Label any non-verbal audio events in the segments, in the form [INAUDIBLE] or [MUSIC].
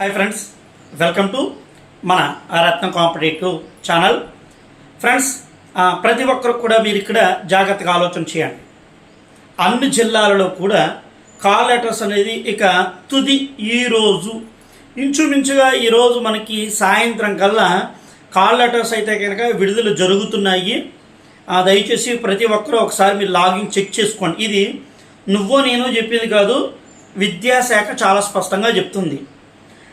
Hi friends welcome to మన రత్నం competitive channel. Friends ప్రతి ఒక్కరు కూడా మీరు ఇక్కడ జాగ్రత్తగా ఆలోచన చేయండి. అన్ని జిల్లాలలో కూడా కాల్ లెటర్స్ అనేది ఇక తుది ఈరోజు ఇంచుమించుగా ఈరోజు మనకి సాయంత్రం కల్లా కాల్ లెటర్స్ అయితే కనుక విడుదల జరుగుతున్నాయి. దయచేసి ప్రతి ఒక్కరూ ఒకసారి మీరు లాగిన్ చెక్ చేసుకోండి. ఇది నువ్వో నేను చెప్పింది కాదు విద్యాశాఖ చాలా స్పష్టంగా చెప్తుంది.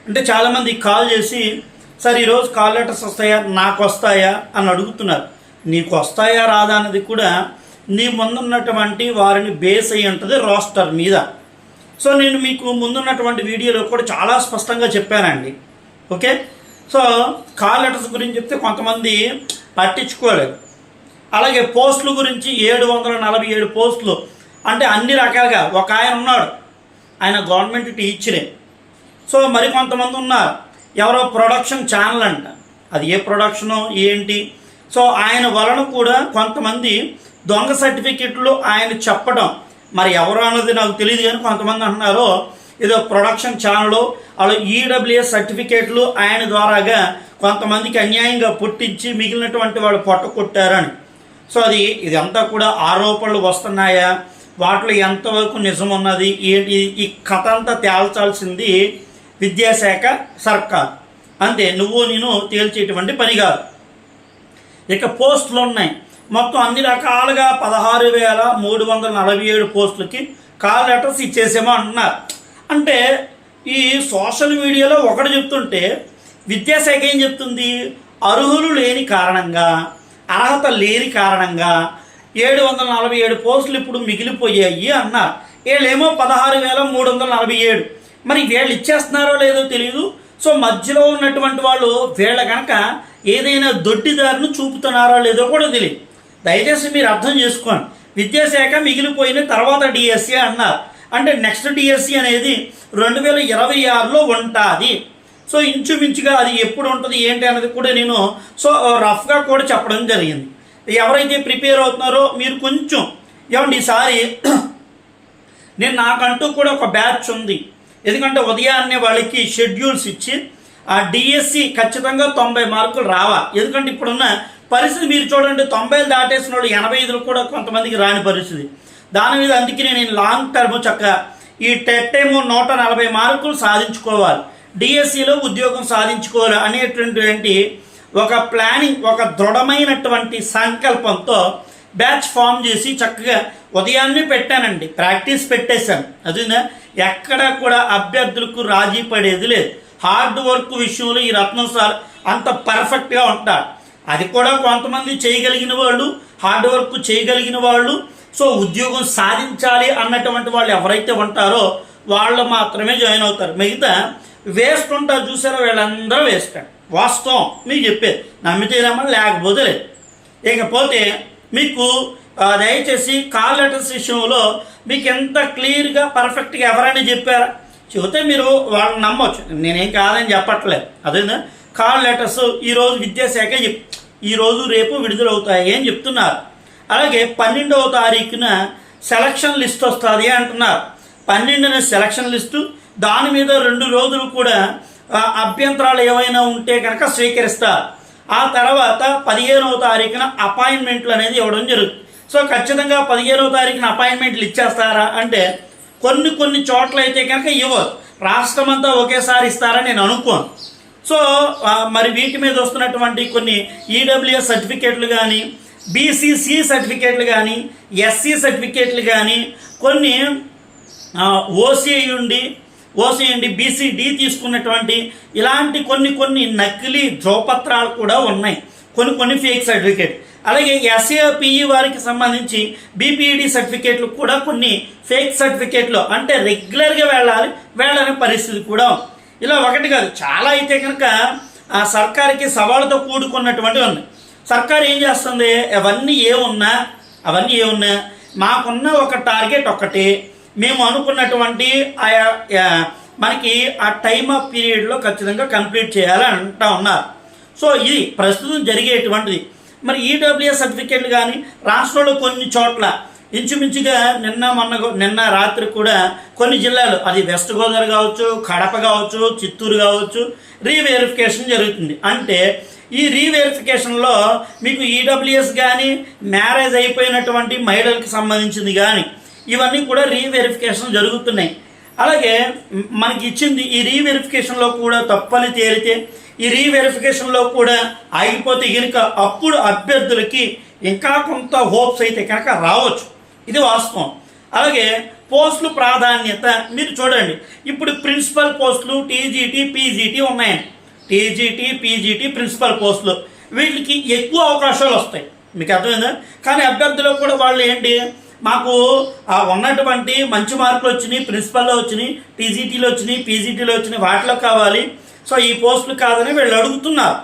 అంటే చాలామంది కాల్ చేసి సార్ ఈరోజు కాల్ లెటర్స్ వస్తాయా? నాకు వస్తాయా? అని అడుగుతున్నారు. నీకు వస్తాయా? రాదా? అన్నది కూడా నీ ముందున్నటువంటి వారిని బేస్ అయి ఉంటుంది రోస్టర్ మీద. సో నేను మీకు ముందున్నటువంటి వీడియోలో కూడా చాలా స్పష్టంగా చెప్పానండి. ఓకే? సో కాల్ లెటర్స్ గురించి చెప్తే కొంతమంది పట్టించుకోలేదు. అలాగే పోస్టుల గురించి ఏడు వందల నలభై ఏడు పోస్టులు అంటే అన్ని రకాలుగా ఒక ఆయన ఉన్నాడు. ఆయన గవర్నమెంట్ టీచరే. సో మరికొంతమంది ఉన్నారు. ఎవరో ప్రొడక్షన్ ఛానల్ అంట. అది ఏ ప్రొడక్షను ఏంటి? సో ఆయన వలన కూడా కొంతమంది దొంగ సర్టిఫికెట్లు ఆయన చెప్పడం. మరి ఎవరు అన్నది నాకు తెలియదు కానీ కొంతమంది అంటున్నారు ఏదో ప్రొడక్షన్ ఛానల్ అలా ఈడబ్ల్యూఎస్ సర్టిఫికేట్లు ఆయన ద్వారాగా కొంతమందికి అన్యాయంగా పుట్టించి మిగిలినటువంటి వాళ్ళు పొట్టకొట్టారని సో అది ఇదంతా కూడా ఆరోపణలు వస్తున్నాయా? వాటిలో ఎంతవరకు నిజం ఉన్నది? ఏంటి? ఈ కథ అంతా తేల్చాల్సింది విద్యాశాఖ సర్కార్. అంతే నువ్వు నేను తేల్చేటువంటి పని కాదు. ఇక పోస్టులు ఉన్నాయి. మొత్తం అన్ని రకాలుగా పదహారు వేల మూడు వందల నలభై ఏడు పోస్టులకి కాల్ లెటర్స్ ఇచ్చేసేమో అంటున్నారు. అంటే ఈ సోషల్ మీడియాలో ఒకటి చెప్తుంటే విద్యాశాఖ ఏం చెప్తుంది? అర్హులు లేని కారణంగా అర్హత లేని కారణంగా ఏడు వందల నలభై ఏడు పోస్టులు ఇప్పుడు మిగిలిపోయాయి అన్నారు. వీళ్ళేమో పదహారు వేల మూడు వందల నలభై ఏడు. మరి వీళ్ళు ఇచ్చేస్తున్నారో లేదో తెలియదు సో మధ్యలో ఉన్నటువంటి వాళ్ళు వీళ్ళ కనుక ఏదైనా దొడ్డిదారును చూపుతున్నారో లేదో కూడా తెలియదు దయచేసి మీరు అర్థం చేసుకోండి. విద్యాశాఖ మిగిలిపోయిన తర్వాత డిఎస్సి అన్నారు. అంటే నెక్స్ట్ డిఎస్సి అనేది రెండు వేల ఇరవై ఆరులో ఉంటుంది. సో ఇంచుమించుగా అది ఎప్పుడు ఉంటుంది ఏంటి అనేది కూడా నేను సో రఫ్గా కూడా చెప్పడం జరిగింది. ఎవరైతే ప్రిపేర్ అవుతున్నారో మీరు కొంచెం ఏమండి ఈసారి [COUGHS] నేను నాకంటూ కూడా ఒక బ్యాచ్ ఉంది. ఎందుకంటే ఉదయాన్నే వాళ్ళకి షెడ్యూల్స్ ఇచ్చి ఆ డిఎస్సి ఖచ్చితంగా తొంభై మార్కులు రావా ఎందుకంటే ఇప్పుడున్న పరిస్థితి మీరు చూడండి తొంభైలు దాటేసిన వాళ్ళు ఎనభై ఐదులు కూడా కొంతమందికి రాని పరిస్థితి. దాని మీద అందుకే నేను లాంగ్ టర్మ్ చక్క ఈ టెట్ ఏమో నూట నలభై మార్కులు సాధించుకోవాలి. డిఎస్సిలో ఉద్యోగం సాధించుకోవాలి అనేటువంటి ఒక ప్లానింగ్ ఒక దృఢమైనటువంటి సంకల్పంతో బ్యాచ్ ఫామ్ చేసి చక్కగా ఉదయాన్నే పెట్టానండి. ప్రాక్టీస్ పెట్టేశాను. అదేనా? ఎక్కడ కూడా అభ్యర్థులకు రాజీ పడేది లేదు. హార్డ్ వర్క్ విషయంలో ఈ రత్నం సార్ అంత పర్ఫెక్ట్గా ఉంటారు. అది కూడా కొంతమంది చేయగలిగిన వాళ్ళు హార్డ్ వర్క్ చేయగలిగిన వాళ్ళు. సో ఉద్యోగం సాధించాలి అన్నటువంటి వాళ్ళు ఎవరైతే ఉంటారో వాళ్ళు మాత్రమే జాయిన్ అవుతారు. మిగతా వేస్ట్ ఉంటారు చూసారో? వీళ్ళందరూ వేస్ట్. వాస్తవం. మీకు చెప్పేది. నమ్మితే రమ్మని లేకపోతే లేదు. ఇకపోతే మీకు దయచేసి కాల్ లెటర్స్ విషయంలో మీకు ఎంత క్లియర్గా పర్ఫెక్ట్గా ఎవరైనా చెప్పారా? చెబితే మీరు వాళ్ళని నమ్మొచ్చు. నేనేం కాదని చెప్పట్లేదు. అదేనా కాల్ లెటర్స్ ఈరోజు విద్యాశాఖ చెప్ ఈరోజు రేపు విడుదలవుతాయి అని చెప్తున్నారు. అలాగే పన్నెండవ తారీఖున సెలక్షన్ లిస్ట్ వస్తుంది అంటున్నారు. పన్నెండున సెలక్షన్ లిస్టు దాని మీద రెండు రోజులు కూడా అభ్యంతరాలు ఏవైనా ఉంటే కనుక స్వీకరిస్తారు. ఆ తర్వాత పదిహేనవ తారీఖున అపాయింట్మెంట్లు అనేది ఇవ్వడం జరుగుతుంది. సో ఖచ్చితంగా పదిహేనవ తారీఖున అపాయింట్మెంట్లు ఇచ్చేస్తారా అంటే కొన్ని కొన్ని చోట్ల అయితే కనుక ఇవ్వరు. రాష్ట్రం అంతా ఒకేసారి ఇస్తారని నేను అనుకోను. సో మరి వీటి మీద వస్తున్నటువంటి కొన్ని ఈడబ్ల్యూఎస్ సర్టిఫికేట్లు కానీ బీసీసీ సర్టిఫికేట్లు కానీ ఎస్సీ సర్టిఫికేట్లు కానీ కొన్ని ఓసీఐ ఉండి ఓసేయండి ఉండి బీసీడీ తీసుకున్నటువంటి ఇలాంటి కొన్ని కొన్ని నకిలీ ధ్రువపత్రాలు కూడా ఉన్నాయి. కొన్ని కొన్ని ఫేక్ సర్టిఫికేట్. అలాగే ఎస్ఏపిఈ వారికి సంబంధించి బీపీఈడి సర్టిఫికేట్లు కూడా కొన్ని ఫేక్ సర్టిఫికేట్లు. అంటే రెగ్యులర్గా వెళ్ళాలి వెళ్ళని పరిస్థితి కూడా ఇలా ఒకటి కాదు చాలా అయితే కనుక ఆ సర్కార్కి సవాళ్ళతో కూడుకున్నటువంటి ఉంది. సర్కార్ ఏం చేస్తుంది? అవన్నీ ఏమున్నా అవన్నీ ఏమున్నా మాకున్న ఒక టార్గెట్ ఒకటి మేము అనుకున్నటువంటి ఆయా మనకి ఆ టైమ్ ఆఫ్ పీరియడ్లో ఖచ్చితంగా కంప్లీట్ చేయాలని అంటా ఉన్నారు. సో ఇది ప్రస్తుతం జరిగేటువంటిది. మరి ఈడబ్ల్యూఎస్ సర్టిఫికేట్లు కానీ రాష్ట్రంలో కొన్ని చోట్ల ఇంచుమించుగా నిన్న మొన్న నిన్న రాత్రి కూడా కొన్ని జిల్లాలు అది వెస్ట్ గోదావరి కావచ్చు కడప కావచ్చు చిత్తూరు కావచ్చు రీవెరిఫికేషన్ జరుగుతుంది. అంటే ఈ రీవెరిఫికేషన్లో మీకు ఈడబ్ల్యూఎస్ కానీ మ్యారేజ్ అయిపోయినటువంటి మహిళలకు సంబంధించింది కానీ ఇవన్నీ కూడా రీవెరిఫికేషన్ జరుగుతున్నాయి. అలాగే మనకి ఇచ్చింది ఈ రీవెరిఫికేషన్లో కూడా తప్పని తేలితే ఈ రీవెరిఫికేషన్లో కూడా ఆగిపోతే కనుక అప్పుడు అభ్యర్థులకి ఇంకా కొంత హోప్స్ అయితే కనుక రావచ్చు. ఇది వాస్తవం. అలాగే పోస్టులు ప్రాధాన్యత మీరు చూడండి. ఇప్పుడు ప్రిన్సిపల్ పోస్టులు టీజీటీ పీజీటీ ఉన్నాయండి టీజీటీ పీజీటీ ప్రిన్సిపల్ పోస్టులు. వీటికి ఎక్కువ అవకాశాలు వస్తాయి. మీకు అర్థమైందా? కానీ అభ్యర్థులకు కూడా వాళ్ళు ఏంటి? మాకు ఉన్నటువంటి మంచి మార్కులు వచ్చినాయి ప్రిన్సిపల్లో వచ్చినాయి టీజీటీలో వచ్చినాయి పీజీటీలో వచ్చినాయి వాటిలో కావాలి. సో ఈ పోస్టులు కాదని వీళ్ళు అడుగుతున్నారు.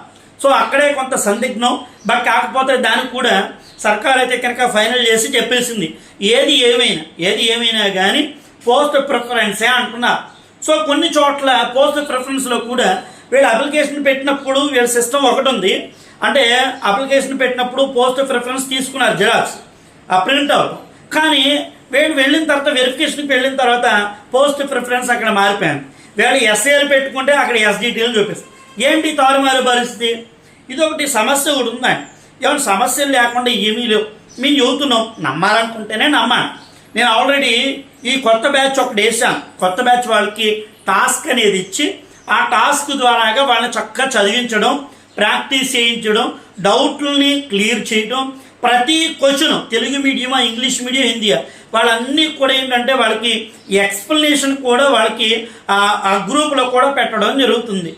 సో అక్కడే కొంత సందిగ్ధం. బట్ కాకపోతే దానికి కూడా సర్కార్ అయితే కనుక ఫైనల్ చేసి చెప్పేసింది. ఏది ఏమైనా ఏది ఏమైనా కానీ పోస్ట్ ప్రిఫరెన్సే అంటున్నారు. సో కొన్ని చోట్ల పోస్ట్ ప్రిఫరెన్స్లో కూడా వీళ్ళు అప్లికేషన్ పెట్టినప్పుడు వీళ్ళ సిస్టమ్ ఒకటి ఉంది. అంటే అప్లికేషన్ పెట్టినప్పుడు పోస్ట్ ప్రిఫరెన్స్ తీసుకున్నారు జిరాక్స్. ఆ ప్రింట్ అవుట్. కానీ వీళ్ళు వెళ్ళిన తర్వాత వెరిఫికేషన్కి వెళ్ళిన తర్వాత పోస్ట్ ప్రిఫరెన్స్ అక్కడ మారిపోయాను. వీళ్ళు ఎస్ఏలు పెట్టుకుంటే అక్కడ ఎస్డిటీలు చూపిస్తాను ఏంటి తారుమారు పరిస్థితి? ఇది ఒకటి సమస్య కూడా ఉందండి ఏమైనా సమస్యలు లేకుండా ఏమీ లేవు. మేము చెబుతున్నాం నమ్మాలనుకుంటేనే నమ్మాను నేను ఆల్రెడీ ఈ కొత్త బ్యాచ్ ఒకటి వేసాను కొత్త బ్యాచ్ వాళ్ళకి టాస్క్ అనేది ఇచ్చి ఆ టాస్క్ ద్వారాగా వాళ్ళని చక్కగా చదివించడం ప్రాక్టీస్ చేయించడం డౌట్లని క్లియర్ చేయడం ప్రతి క్వశ్చన్ తెలుగు మీడియమా ఇంగ్లీష్ మీడియం హిందీయా వాళ్ళన్నీ కూడా ఏంటంటే వాళ్ళకి ఎక్స్ప్లెనేషన్ కూడా వాళ్ళకి ఆ- గ్రూప్లో కూడా పెట్టడం జరుగుతుంది.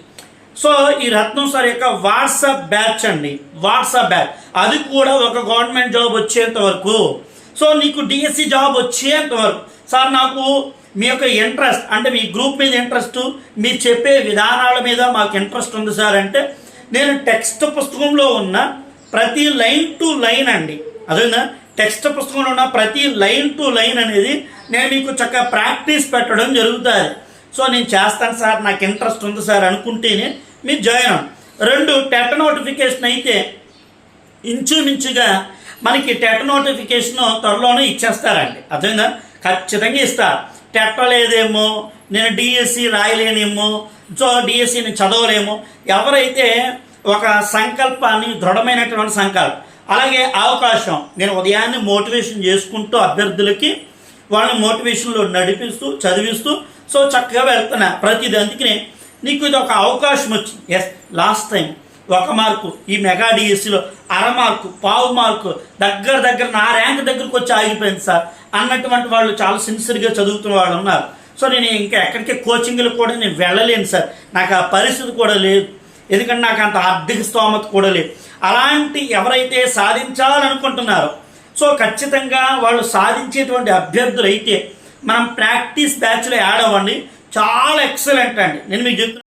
సో ఈ రత్నం సార్ యొక్క వాట్సాప్ బ్యాచ్ అండి. వాట్సాప్ బ్యాచ్ అది కూడా ఒక గవర్నమెంట్ జాబ్ వచ్చేంత వరకు. సో నీకు డిఎస్సి జాబ్ వచ్చేంత వరకు. సార్ నాకు మీ యొక్క ఇంట్రెస్ట్ అంటే మీ గ్రూప్ మీద ఇంట్రెస్ట్ మీరు చెప్పే విధానాల మీద మాకు ఇంట్రెస్ట్ ఉంది సార్ అంటే నేను టెక్స్ట్ పుస్తకంలో ఉన్న ప్రతి లైన్ టు లైన్ అండి. అదేనా టెక్స్ట్ పుస్తకంలో ఉన్న ప్రతి లైన్ టు లైన్ అనేది నేను మీకు చక్కగా ప్రాక్టీస్ పెట్టడం జరుగుతుంది. సో నేను చేస్తాను సార్ నాకు ఇంట్రెస్ట్ ఉంది సార్ అనుకుంటేనే మీరు జాయిన్ అవ్వండి. రెండు టెట్ నోటిఫికేషన్ అయితే ఇంచుమించుగా మనకి టెట్ నోటిఫికేషన్ త్వరలోనే ఇచ్చేస్తారండి. అర్థమైందా ఖచ్చితంగా ఇస్తారు. టెట్ లేదేమో నేను డిఎస్సి రాయలేనేమో సో డిఎస్సిని చదవలేమో. ఎవరైతే ఒక సంకల్పాన్ని దృఢమైనటువంటి సంకల్పం. అలాగే అవకాశం. నేను ఉదయాన్నే మోటివేషన్ చేసుకుంటూ అభ్యర్థులకి వాళ్ళని మోటివేషన్లో నడిపిస్తూ చదివిస్తూ సో చక్కగా వెళ్తున్నా. ప్రతిదీ అందుకనే నీకు ఇది ఒక అవకాశం వచ్చింది. ఎస్ లాస్ట్ టైం ఒక మార్కు ఈ మెగా డిఎస్సిలో అర మార్కు పావు మార్కు దగ్గర దగ్గర నా ర్యాంక్ దగ్గరకు వచ్చి ఆగిపోయింది సార్ అన్నటువంటి వాళ్ళు చాలా సిన్సియర్గా చదువుతున్న వాళ్ళు ఉన్నారు. సో నేను ఇంకా ఎక్కడికి కోచింగ్లు కూడా నేను వెళ్ళలేను సార్. నాకు ఆ పరిస్థితి కూడా లేదు. ఎందుకంటే నాకు అంత ఆర్థిక స్తోమత కూడా లేదు. అలాంటి ఎవరైతే సాధించాలనుకుంటున్నారో సో ఖచ్చితంగా వాళ్ళు సాధించేటువంటి అభ్యర్థులు అయితే మనం ప్రాక్టీస్ బ్యాచ్లో యాడ్ అవ్వండి. చాలా ఎక్సలెంట్ అండి. నేను మీకు చెప్తున్నాను